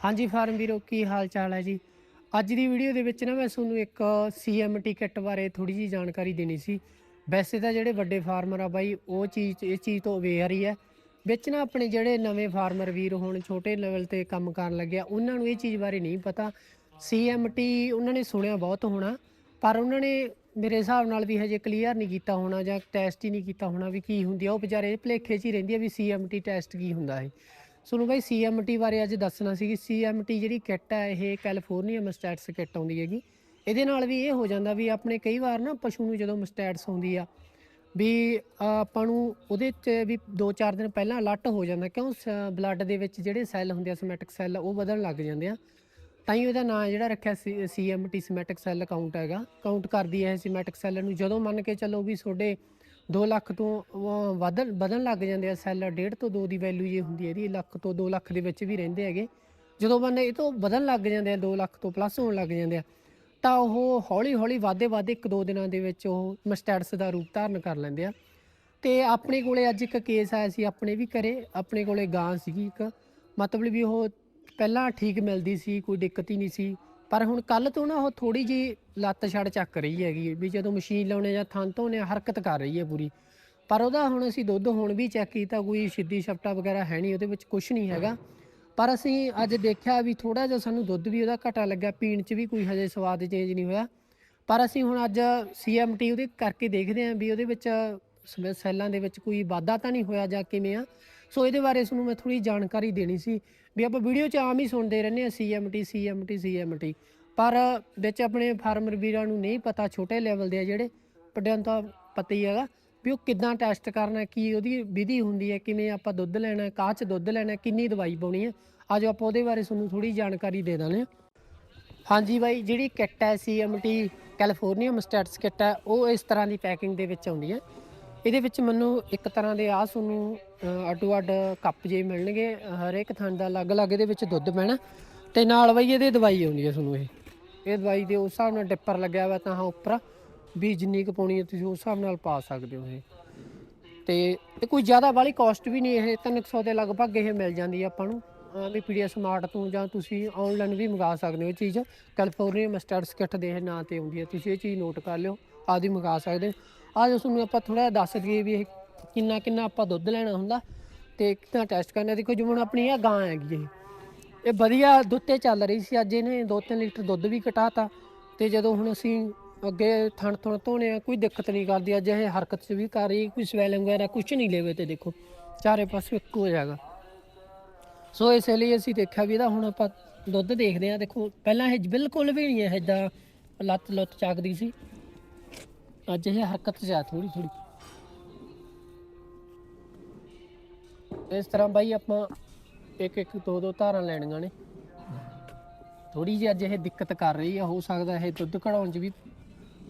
ਹਾਂਜੀ ਫਾਰਮ ਵੀਰੋ, ਕੀ ਹਾਲ ਚਾਲ ਹੈ ਜੀ? ਅੱਜ ਦੀ ਵੀਡੀਓ ਦੇ ਵਿੱਚ ਨਾ ਮੈਂ ਤੁਹਾਨੂੰ ਇੱਕ ਸੀਐਮਟੀ ਕਿੱਟ ਬਾਰੇ ਥੋੜੀ ਜੀ ਜਾਣਕਾਰੀ ਦੇਣੀ ਸੀ। ਵੈਸੇ ਤਾਂ ਜਿਹੜੇ ਵੱਡੇ ਫਾਰਮਰ ਆ ਬਾਈ, ਉਹ ਚੀਜ਼ ਇਸ ਚੀਜ਼ ਤੋਂ ਅਵੇਅਰ ਹੀ ਹੈ। ਵਿੱਚ ਨਾ ਆਪਣੇ ਜਿਹੜੇ ਨਵੇਂ ਫਾਰਮਰ ਵੀਰ ਹੋਣ, ਛੋਟੇ ਲੈਵਲ ਤੇ ਕੰਮ ਕਰਨ ਲੱਗਿਆ, ਉਹਨਾਂ ਨੂੰ ਇਹ ਚੀਜ਼ ਬਾਰੇ ਨਹੀਂ ਪਤਾ। ਸੀਐਮਟੀ ਉਹਨਾਂ ਨੇ ਸੁਣਿਆ ਬਹੁਤ ਹੋਣਾ, ਪਰ ਉਹਨਾਂ ਨੇ ਮੇਰੇ ਹਿਸਾਬ ਨਾਲ ਵੀ ਹਜੇ ਕਲੀਅਰ ਨਹੀਂ ਕੀਤਾ ਹੋਣਾ ਜਾਂ ਟੈਸਟ ਹੀ ਨਹੀਂ ਕੀਤਾ ਹੋਣਾ ਵੀ ਕੀ ਹੁੰਦੀ ਆ। ਉਹ ਵਿਚਾਰੇ ਭਲੇਖੇ 'ਚ ਹੀ ਰਹਿੰਦੀ ਆ ਵੀ ਸੀਐਮਟੀ ਟੈਸਟ ਕੀ ਹੁੰਦਾ ਹੈ ਤੁਹਾਨੂੰ ਬਾਈ ਸੀਐਮਟੀ ਬਾਰੇ ਅੱਜ ਦੱਸਣਾ ਸੀ ਕਿ ਸੀਐਮਟੀ ਜਿਹੜੀ ਕਿੱਟ ਹੈ ਇਹ ਕੈਲੀਫੋਰਨੀਆ ਮਸਟੈਟਸ ਕਿੱਟ ਆਉਂਦੀ ਹੈਗੀ। ਇਹਦੇ ਨਾਲ ਵੀ ਇਹ ਹੋ ਜਾਂਦਾ ਵੀ ਆਪਣੇ ਕਈ ਵਾਰ ਨਾ ਪਸ਼ੂ ਨੂੰ ਜਦੋਂ ਮਸਟੈਟਸ ਆਉਂਦੀ ਆ, ਵੀ ਆਪਾਂ ਨੂੰ ਉਹਦੇ 'ਚ ਵੀ 2-4 ਦਿਨ ਪਹਿਲਾਂ ਅਲਰਟ ਹੋ ਜਾਂਦਾ, ਕਿਉਂ ਬਲੱਡ ਦੇ ਵਿੱਚ ਜਿਹੜੇ ਸੈੱਲ ਹੁੰਦੇ ਆ ਸਮੈਟਿਕ ਸੈੱਲ, ਉਹ ਵਧਣ ਲੱਗ ਜਾਂਦੇ ਆ। ਤਾਂ ਹੀ ਉਹਦਾ ਨਾਮ ਜਿਹੜਾ ਰੱਖਿਆ ਸੀ ਸੀਐਮਟੀ ਸਮੈਟਿਕ ਸੈੱਲ ਕਾਊਂਟ ਹੈਗਾ। ਕਾਊਂਟ ਕਰਦੀ ਹੈ ਸਮੈਟਿਕ ਸੈੱਲ ਨੂੰ, ਜਦੋਂ ਮੰਨ ਕੇ ਚੱਲੋ ਵੀ ਤੁਹਾਡੇ 2 ਲੱਖ ਤੋਂ ਅਹ, ਵਧਣ ਵਧਣ ਲੱਗ ਜਾਂਦੇ ਆ ਸੈੱਲ 1.5 ਤੋਂ 2 ਦੀ ਵੈਲਿਊ ਜੇ ਹੁੰਦੀ ਹੈ ਇਹਦੀ ਲੱਖ ਤੋਂ 2 ਲੱਖ ਦੇ ਵਿੱਚ ਵੀ ਰਹਿੰਦੇ ਹੈਗੇ। ਜਦੋਂ ਬੰਦੇ ਇਹ ਤੋਂ ਵਧਣ ਲੱਗ ਜਾਂਦੇ ਆ 2 ਲੱਖ ਤੋਂ ਪਲੱਸ ਹੋਣ ਲੱਗ ਜਾਂਦੇ ਆ ਤਾਂ ਉਹ ਹੌਲੀ ਹੌਲੀ ਵਾਧੇ ਵਾਧੇ ਇੱਕ ਦੋ ਦਿਨਾਂ ਦੇ ਵਿੱਚ ਉਹ ਮਸਟੈਟਸ ਦਾ ਰੂਪ ਧਾਰਨ ਕਰ ਲੈਂਦੇ ਆ। ਤੇ ਆਪਣੇ ਕੋਲੇ ਅੱਜ ਇੱਕ ਕੇਸ ਆਇਆ ਸੀ ਆਪਣੇ ਵੀ ਘਰੇ ਆਪਣੇ ਕੋਲੇ ਗਾਂ ਸੀਗੀ ਇੱਕ। ਮਤਲਬ ਵੀ ਉਹ ਪਹਿਲਾਂ ਠੀਕ ਮਿਲਦੀ ਸੀ ਕੋਈ ਦਿੱਕਤ ਹੀ ਨਹੀਂ ਸੀ ਪਰ ਹੁਣ ਕੱਲ ਤੋਂ ਨਾ ਉਹ ਥੋੜੀ ਜੀ ਲੱਤ ਛੜ ਚੱਕ ਰਹੀ ਹੈਗੀ ਵੀ ਜਦੋਂ ਮਸ਼ੀਨ ਲਾਉਣੇ ਜਾਂ ਥਾਂ ਧੋਣੇ ਹਰਕਤ ਕਰ ਰਹੀ ਹੈ ਪੂਰੀ। ਪਰ ਉਹਦਾ ਹੁਣ ਅਸੀਂ ਦੁੱਧ ਹੁਣ ਵੀ ਚੈੱਕ ਕੀਤਾ, ਕੋਈ ਸਿੱਧੀ ਛਪਟਾ ਵਗੈਰਾ ਹੈ ਨਹੀਂ, ਉਹਦੇ ਵਿੱਚ ਕੁਝ ਨਹੀਂ ਹੈਗਾ। ਪਰ ਅਸੀਂ ਅੱਜ ਦੇਖਿਆ ਵੀ ਥੋੜਾ ਜਿਹਾ ਸਾਨੂੰ ਦੁੱਧ ਵੀ ਉਹਦਾ ਘਟਾ ਲੱਗਾ ਪੀਣ 'ਚ ਵੀ ਕੋਈ ਹਜੇ ਸਵਾਦ ਚੇਂਜ ਨਹੀਂ ਹੋਇਆ। ਪਰ ਅਸੀਂ ਹੁਣ ਅੱਜ ਸੀਐਮਟੀ ਉਹਦੇ ਕਰਕੇ ਦੇਖਦੇ ਆਂ ਵੀ ਉਹਦੇ ਵਿੱਚ ਸ- ਸੈੱਲਾਂ ਦੇ ਵਿੱਚ ਕੋਈ ਵਾਧਾ ਤਾਂ ਨਹੀਂ ਹੋਇਆ ਜਾਂ ਕਿਵੇਂ ਆ। ਸੋ ਇਹਦੇ ਬਾਰੇ ਤੁਹਾਨੂੰ ਮੈਂ ਥੋੜੀ ਜਾਣਕਾਰੀ ਦੇਣੀ ਸੀ ਵੀ ਆਪਾਂ ਵੀਡੀਓ 'ਚ ਆਮ ਹੀ ਸੁਣਦੇ ਰਹਿੰਦੇ ਆ ਸੀਐਮਟੀ ਸੀਐਮਟੀ ਸੀਐਮਟੀ ਪਰ ਵਿੱਚ ਆਪਣੇ ਫਾਰਮਰ ਵੀਰਾਂ ਨੂੰ ਨਹੀਂ ਪਤਾ ਛੋਟੇ ਲੈਵਲ ਦੇ ਆ ਜਿਹੜੇ ਵੱਡਿਆਂ ਨੂੰ ਤਾਂ ਪਤਾ ਹੀ ਹੈਗਾ ਵੀ ਉਹ ਕਿੱਦਾਂ ਟੈਸਟ ਕਰਨਾ ਕੀ ਉਹਦੀ ਵਿਧੀ ਹੁੰਦੀ ਹੈ ਕਿਵੇਂ ਆਪਾਂ ਦੁੱਧ ਲੈਣਾ ਕਾਹ 'ਚ ਦੁੱਧ ਲੈਣਾ ਕਿੰਨੀ ਦਵਾਈ ਪਾਉਣੀ ਹੈ ਅੱਜ ਆਪਾਂ ਉਹਦੇ ਬਾਰੇ ਤੁਹਾਨੂੰ ਥੋੜੀ ਜਾਣਕਾਰੀ ਦੇ ਦਾਂਗੇ ਹਾਂਜੀ ਬਾਈ ਜਿਹੜੀ ਕਿੱਟ ਹੈ ਸੀਐਮਟੀ ਕੈਲੀਫੋਰਨੀਆ ਮਸਟੈਟਸ ਕਿੱਟ ਹੈ ਉਹ ਇਸ ਤਰ੍ਹਾਂ ਦੀ ਪੈਕਿੰਗ ਦੇ ਵਿੱਚ ਆਉਂਦੀ ਹੈ ਇਹਦੇ ਵਿੱਚ ਮੈਨੂੰ ਇੱਕ ਤਰ੍ਹਾਂ ਦੇ ਆ ਤੁਹਾਨੂੰ ਅ, ਅੱਡੋ ਅੱਡ ਕੱਪ ਜੇ ਮਿਲਣਗੇ ਹਰੇਕ ਥਣ ਦਾ ਅਲੱਗ-ਅਲੱਗ ਇਹਦੇ ਵਿੱਚ ਦੁੱਧ ਪੈਣਾ। ਤੇ ਨਾਲ ਬਾਈ ਇਹਦੇ ਦਵਾਈ ਆਉਂਦੀ ਹੈ ਤੁਹਾਨੂੰ ਇਹ। ਇਹ ਦਵਾਈ ਦੇ ਉਸ ਹਿਸਾਬ ਨਾਲ ਡਿੱਪਰ ਲੱਗਿਆ ਹੋਇਆ ਤਾਂ ਹਾਂ ਉੱਪਰ, ਵੀ ਜਿੰਨੀ ਕੁ ਪਾਉਣੀ ਹੈ ਤੁਸੀਂ ਉਸ ਹਿਸਾਬ ਨਾਲ ਪਾ ਸਕਦੇ ਹੋ ਇਹ। ਤੇ ਇਹ ਕੋਈ ਜ਼ਿਆਦਾ ਵਾਲੀ ਕਾਸਟ ਵੀ ਨਹੀਂ ਇਹ 300 ਦੇ ਲਗਭਗ ਇਹ ਮਿਲ ਜਾਂਦੀ ਹੈ ਆਪਾਂ ਨੂੰ। ਅਹ ਵੀ ਪੀਡੀਐਸ ਮਾਰਟ ਤੋਂ ਜਾਂ ਤੁਸੀਂ ਆਨਲਾਈਨ ਵੀ ਮੰਗਾ ਸਕਦੇ ਹੋ ਇਹ ਚੀਜ਼। ਕੈਲੀਫੋਰਨੀਆ ਮਸਟਰਡਸ ਕਿੱਟ ਦੇ ਇਹ ਨਾਂ ਤੇ ਆਉਂਦੀ ਹੈ, ਤੁਸੀਂ ਇਹ ਚੀਜ਼ ਨੋਟ ਕਰ ਲਿਓ, ਆਦੀ ਮੰਗਾ ਸਕਦੇ ਹੋ। ਅੱਜ ਤੁਹਾਨੂੰ ਆਪਾਂ ਥੋੜਾ ਦੱਸ ਦਈਏ ਵੀ ਇਹ ਕਿੰਨਾ ਕਿੰਨਾ ਆਪਾਂ ਦੁੱਧ ਲੈਣਾ ਹੁੰਦਾ, ਤੇ ਕਿੰਨਾ ਟੈਸਟ ਕਰਨਾ ਦੇਖੋ ਜਿਵੇਂ ਹੁਣ ਆਪਣੀ ਇਹ ਗਾਂ ਹੈਗੀ ਇਹ ਇਹ ਵਧੀਆ ਦੁੱਧ ਤੇ ਚੱਲ ਰਹੀ ਸੀ। ਅੱਜ ਇਹਨੇ 2-3 ਲੀਟਰ ਦੁੱਧ ਵੀ ਘਟਾਤਾ ਤੇ ਜਦੋਂ ਹੁਣ ਅਸੀਂ ਅੱਗੇ ਥਣ ਥਣ ਧੋਣੇ ਆ, ਕੋਈ ਦਿੱਕਤ ਨਹੀਂ ਕਰਦੀ। ਅੱਜ ਇਹ ਹਰਕਤ 'ਚ ਵੀ ਕਰ ਰਹੀ, ਕੋਈ ਸਵੈਲਿੰਗ ਵਗੈਰਾ ਕੁਝ ਨਹੀਂ ਲੈਵੇ ਤੇ ਦੇਖੋ, ਚਾਰੇ ਪਾਸੇ ਇੱਕ ਹੋ ਸੋ ਇਸ ਲਈ ਅਸੀਂ ਦੇਖਿਆ ਵੀ ਇਹਦਾ ਹੁਣ ਆਪਾਂ ਦੁੱਧ ਦੇਖਦੇ ਆ। ਦੇਖੋ, ਪਹਿਲਾਂ ਇਹ ਬਿਲਕੁਲ ਵੀ ਨਹੀਂ ਇਹ ਇਦਾਂ ਲੱਤ ਲੁੱਤ ਚੱਕਦੀ ਸੀ। ਅੱਜ ਇਹ ਹਰਕਤ 'ਚ ਆ ਥੋੜੀ ਥੋੜੀ ਇਸ ਤਰ੍ਹਾਂ ਬਾਈ ਆਪਾਂ ਇੱਕ ਇੱਕ ਦੋ ਦੋ ਧਾਰਾਂ ਲੈਣੀਆਂ ਨੇ। ਥੋੜੀ ਜਿਹੀ ਅੱਜ ਇਹ ਦਿੱਕਤ ਕਰ ਰਹੀ ਆ, ਹੋ ਸਕਦਾ ਇਹ ਦੁੱਧ ਕਢਾਉਣ 'ਚ ਵੀ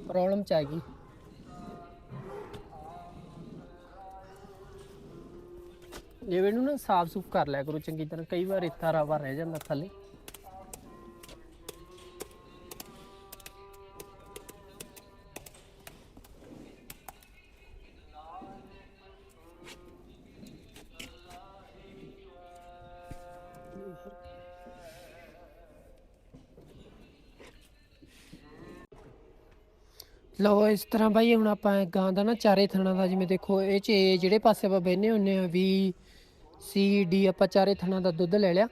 ਪ੍ਰੋਬਲਮ ਚ ਆਏਗੀ ਜਿਵੇਂ ਨੂੰ ਨਾ ਸਾਫ਼ ਸੁਫ ਕਰ ਲਿਆ ਕਰੋ ਚੰਗੀ ਤਰ੍ਹਾਂ, ਕਈ ਵਾਰ ਇੱਥਾ ਰਾਵਾ ਰਹਿ ਜਾਂਦਾ ਥੱਲੇ। ਲਓ, ਇਸ ਤਰ੍ਹਾਂ ਬਾਈ, ਹੁਣ ਆਪਾਂ ਗਾਂ ਦਾ ਨਾ ਚਾਰੇ ਥਣਾਂ ਦਾ, ਜਿਵੇਂ ਦੇਖੋ, ਇਹ ਚ, ਇਹ ਜਿਹੜੇ ਪਾਸੇ ਆਪਾਂ ਬਹਿਨੇ ਹੁੰਨੇ ਆ ਵੀ ਸੀ ਡੀ ਆਪਾਂ ਚਾਰੇ ਥਣਾਂ ਦਾ ਦੁੱਧ ਲੈ ਲਿਆ।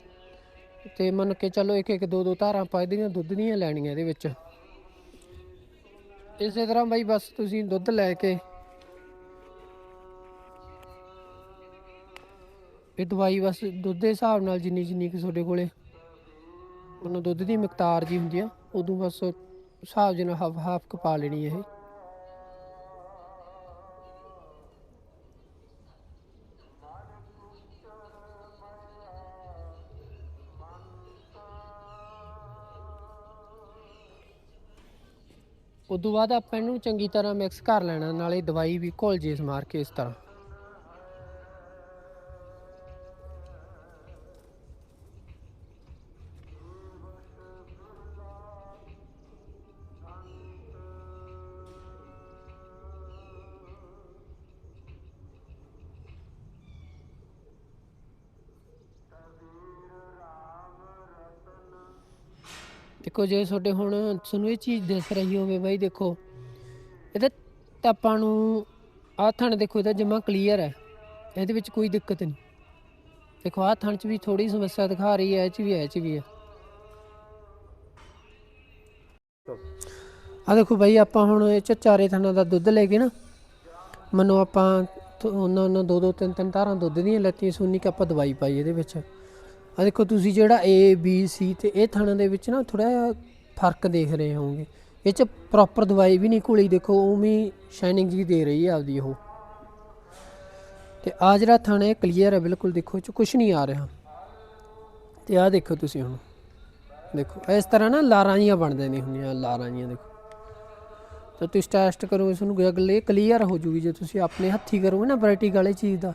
ਤੇ ਮੰਨ ਕੇ ਚੱਲੋ, ਇੱਕ ਇੱਕ, ਦੋ ਦੋ ਧਾਰਾਂ ਆਪਾਂ ਇਹਦੀਆਂ ਦੁੱਧ ਦੀਆਂ ਲੈਣੀਆਂ ਇਹਦੇ ਵਿੱਚ। ਇਸੇ ਤਰ੍ਹਾਂ ਬਾਈ, ਬਸ ਤੁਸੀਂ ਦੁੱਧ ਲੈ ਕੇ ਇਹ ਦਵਾਈ ਬਸ ਦੁੱਧ ਦੇ ਹਿਸਾਬ ਨਾਲ ਜਿੰਨੀ ਜਿੰਨੀ ਕਿ ਤੁਹਾਡੇ ਕੋਲੇ, ਉਹਨੂੰ ਦੁੱਧ ਦੀ ਮਕਤਾਰ ਜੀ ਹੁੰਦੀ ਆ, ਉਦੋਂ ਬਸ ਹਿਸਾਬ ਦੇ ਨਾਲ ਹਾਫ ਹਾਫ ਕ ਪਾ ਲੈਣੀ ਇਹ। ਉਦੋਂ ਬਾਅਦ ਆਪਾਂ ਇਹਨੂੰ ਚੰਗੀ ਤਰ੍ਹਾਂ ਮਿਕਸ ਕਰ ਲੈਣਾ, ਨਾਲੇ ਦਵਾਈ ਵੀ ਘੋਲ ਜੇ ਮਾਰ ਕੇ ਇਸ ਤਰ੍ਹਾਂ। ਦੇਖੋ, ਜੇ ਤੁਹਾਡੇ ਹੁਣ ਤੁਹਾਨੂੰ ਇਹ ਚੀਜ਼ ਦਿਸ ਰਹੀ ਹੋਵੇ ਬਾਈ, ਦੇਖੋ ਇਹਦਾ ਤਾਂ ਆਪਾਂ ਨੂੰ ਆਹ ਥਣ ਦੇਖੋ ਇਹਦਾ ਜਮਾ ਕਲੀਅਰ ਹੈ। ਇਹਦੇ ਵਿੱਚ ਕੋਈ ਦਿੱਕਤ ਨਹੀਂ। ਦੇਖੋ, ਆਹ ਥਣ 'ਚ ਵੀ ਥੋੜੀ ਸਮੱਸਿਆ ਦਿਖਾ ਰਹੀ ਹੈ, ਇਹ 'ਚ ਵੀ ਹੈ, ਇਹ 'ਚ ਵੀ ਹੈ। ਆ ਦੇਖੋ ਬਾਈ, ਆਪਾਂ ਹੁਣ ਇਹ 'ਚ ਚਾਰੇ ਥਣਾਂ ਦਾ ਦੁੱਧ ਲੈ ਕੇ ਨਾ, ਮੰਨੋ ਆਪਾਂ ਉਹਨਾਂ ਉਹਨਾਂ ਦੋ ਦੋ, ਤਿੰਨ ਤਿੰਨ ਧਾਰਾਂ ਦੁੱਧ ਦੀਆਂ ਲੈਤੀਆਂ ਸੁਣਨੀ ਕਿ ਆਪਾਂ ਦਵਾਈ ਪਾਈ ਇਹਦੇ ਵਿੱਚ। ਆ ਦੇਖੋ ਤੁਸੀਂ ਜਿਹੜਾ A, B, C ਤੇ ਇਹ ਥਣਾਂ ਦੇ ਵਿੱਚ ਨਾ ਥੋੜਾ ਜਿਹਾ ਫ਼ਰਕ ਦੇਖ ਰਹੇ ਹੋਵੋਗੇ। ਇਹ 'ਚ ਪ੍ਰੋਪਰ ਦਵਾਈ ਵੀ ਨਹੀਂ ਘੋਲੀ, ਦੇਖੋ ਉਵੇਂ ਸ਼ਾਈਨਿੰਗ ਜੀ ਦੇ ਰਹੀ ਹੈ ਆਪਦੀ ਉਹ। ਤੇ ਆ ਜਿਹੜਾ ਥਾਣਾ ਕਲੀਅਰ ਹੈ ਬਿਲਕੁਲ ਦੇਖੋ ਇਹ 'ਚ ਕੁਝ ਨਹੀਂ ਆ ਰਿਹਾ। ਤੇ ਆ ਦੇਖੋ ਤੁਸੀਂ ਹੁਣ, ਦੇਖੋ ਇਸ ਤਰ੍ਹਾਂ ਨਾ ਲਾਰਾਂ ਜੀਆਂ ਬਣ ਜਾਂਦੀਆਂ ਹੁੰਦੀਆਂ, ਲਾਰਾਂ ਜੀਆਂ ਦੇਖੋ। ਤਾਂ ਤੁਸੀਂ ਟੈਸਟ ਕਰੋਗੇ ਤੁਹਾਨੂੰ ਅਗਲੇ ਕਲੀਅਰ ਹੋ ਜੂਗੀ, ਜੇ ਤੁਸੀਂ ਆਪਣੇ ਹੱਥੀ ਕਰੋਗੇ ਨਾ ਵੈਰਾਈਟੀ ਵਾਲੇ ਚੀਜ਼ ਦਾ,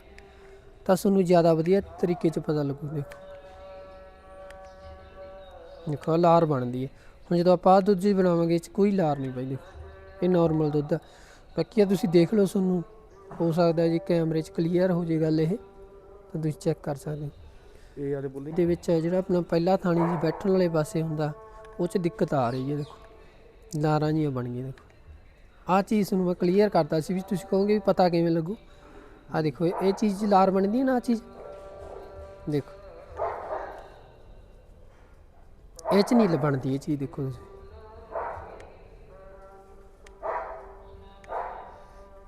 ਤਾਂ ਤੁਹਾਨੂੰ ਜ਼ਿਆਦਾ ਵਧੀਆ ਤਰੀਕੇ 'ਚ ਪਤਾ ਲੱਗੂ, ਦੇਖੋ। ਦੇਖੋ ਲਾਰ ਬਣਦੀ ਹੈ ਹੁਣ ਜਦੋਂ ਆਪਾਂ ਆਹ ਦੁੱਧ ਜੀ ਬਣਾਵਾਂਗੇ ਇਹ 'ਚ ਕੋਈ ਲਾਰ ਨਹੀਂ ਪਈ ਦੇਖੋ ਇਹ ਨਾਰਮਲ ਦੁੱਧ ਆ। ਬਾਕੀ ਆ ਤੁਸੀਂ ਦੇਖ ਲਓ ਤੁਹਾਨੂੰ ਹੋ ਸਕਦਾ ਜੀ ਕੈਮਰੇ 'ਚ ਕਲੀਅਰ ਹੋ ਜੇ ਗੱਲ ਇਹ ਤਾਂ ਤੁਸੀਂ ਚੈੱਕ ਕਰ ਸਕਦੇ ਹੋ। ਇਹ ਆਦੇ ਬੋਲੀ ਦੇ ਵਿੱਚ ਜਿਹੜਾ ਆਪਣਾ ਪਹਿਲਾ ਥਾਣੀ ਜੀ ਬੈਠਣ ਵਾਲੇ ਪਾਸੇ ਹੁੰਦਾ ਉਹ 'ਚ ਦਿੱਕਤ ਆ ਰਹੀ ਹੈ ਦੇਖੋ। ਲਾਰਾਂ ਜੀਆਂ ਬਣ ਗਈਆਂ ਦੇਖੋ। ਆਹ ਚੀਜ਼ ਨੂੰ ਮੈਂ ਕਲੀਅਰ ਕਰਤਾ ਸੀ ਵੀ ਤੁਸੀਂ ਕਹੋਗੇ ਵੀ ਪਤਾ ਕਿਵੇਂ ਲੱਗੂ। ਆ ਦੇਖੋ ਇਹ ਚੀਜ਼ ਲਾਰ ਬਣਦੀ ਹੈ ਨਾ ਆ ਚੀਜ਼? ਦੇਖੋ। ਇਹ 'ਚ ਨਹੀਂ ਬਣਦੀ ਇਹ ਚੀਜ਼ ਦੇਖੋ ਤੁਸੀਂ।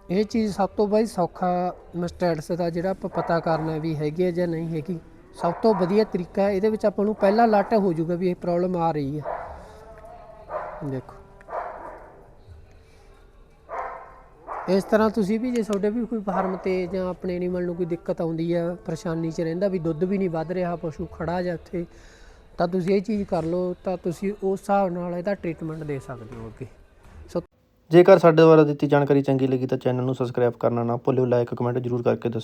ਇਹ ਚੀਜ਼ ਸਭ ਤੋਂ ਬਾਈ ਸੌਖਾ ਮਸਟੈਟਸ ਦਾ ਜਿਹੜਾ ਆਪਾਂ ਪਤਾ ਕਰਨਾ ਵੀ ਹੈਗੀ ਹੈ ਜਾਂ ਨਹੀਂ ਹੈਗੀ। ਸਭ ਤੋਂ ਵਧੀਆ ਤਰੀਕਾ ਇਹਦੇ ਵਿੱਚ ਆਪਾਂ ਨੂੰ ਪਹਿਲਾਂ ਲੱਟ ਹੋ ਜਾਊਗਾ ਵੀ ਇਹ ਪ੍ਰੋਬਲਮ ਆ ਰਹੀ ਹੈ। ਦੇਖੋ। ਇਸ ਤਰ੍ਹਾਂ ਤੁਸੀਂ ਵੀ ਜੇ ਤੁਹਾਡੇ ਵੀ ਕੋਈ ਫਾਰਮ ਤੇ ਜਾਂ ਆਪਣੇ ਐਨੀਮਲ ਨੂੰ ਕੋਈ ਦਿੱਕਤ ਆਉਂਦੀ ਹੈ, ਪਰੇਸ਼ਾਨੀ 'ਚ ਰਹਿੰਦਾ ਵੀ ਦੁੱਧ ਵੀ ਨਹੀਂ ਵੱਧ ਰਿਹਾ, ਪਸ਼ੂ ਖੜਾ ਜਾਂ ਉੱਥੇ ਤਾਂ ਤੁਸੀਂ ਇਹ ਚੀਜ਼ ਕਰ ਲਓ, ਤਾਂ ਤੁਸੀਂ ਉਸ ਹਿਸਾਬ ਨਾਲ ਇਹਦਾ ਟ੍ਰੀਟਮੈਂਟ ਦੇ ਸਕਦੇ ਹੋ ਅੱਗੇ। ਸੋ ਜੇਕਰ ਸਾਡੇ ਦੁਆਰਾ ਦਿੱਤੀ ਜਾਣਕਾਰੀ ਚੰਗੀ ਲੱਗੀ ਤਾਂ ਚੈਨਲ ਨੂੰ ਸਬਸਕ੍ਰਾਈਬ ਕਰਨਾ ਨਾ ਭੁੱਲਿਓ ਲਾਈਕ ਕਮੈਂਟ ਜ਼ਰੂਰ ਕਰਕੇ ਦੱਸਿਓ।